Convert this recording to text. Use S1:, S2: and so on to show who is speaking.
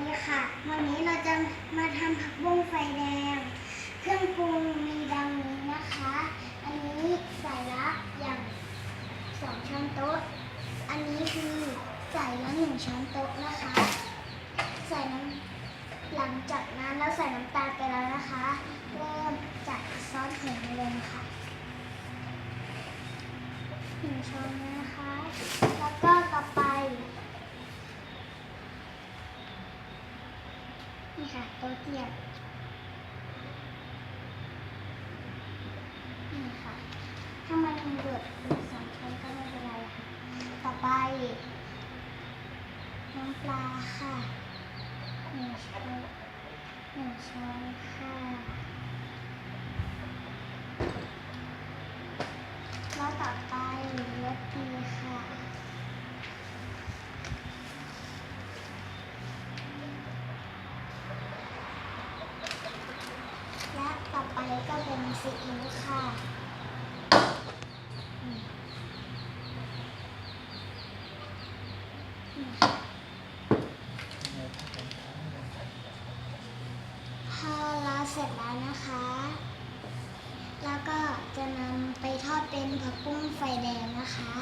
S1: ดีค่ะ วันนี้เราจะมาทำผักบุ้งไฟแดง เครื่องปรุงมีดังนี้นะคะ อันนี้ใส่ละอย่างสองช้อนโต๊ะ อันนี้คือใส่ละหนึ่งช้อนโต๊ะนะคะ ใส่น้ำหลังจากนั้นเราใส่น้ำตาลไปแล้วนะคะ เริ่มจากซอสหอยนางรมค่ะหนึ่งช้อนนะคะ แล้วก็ต่อไป นี่ค่ะโต๊ะเทียมนี่ค่ะถ้ามันหยดหรือสองช้อนก็ไม่เป็นไรค่ะ ต่อไป น้ำปลาค่ะหนึ่งช้อนหนึ่งช้อนค่ะแล้วต่อไปรสดีค่ะต่อไป ก็เป็นซีอิ๊วค่ะอืมนี่ค่ะพอเราเสร็จแล้วนะคะ แล้วก็จะนำไปทอดเป็นผักบุ้งไฟแดงนะคะ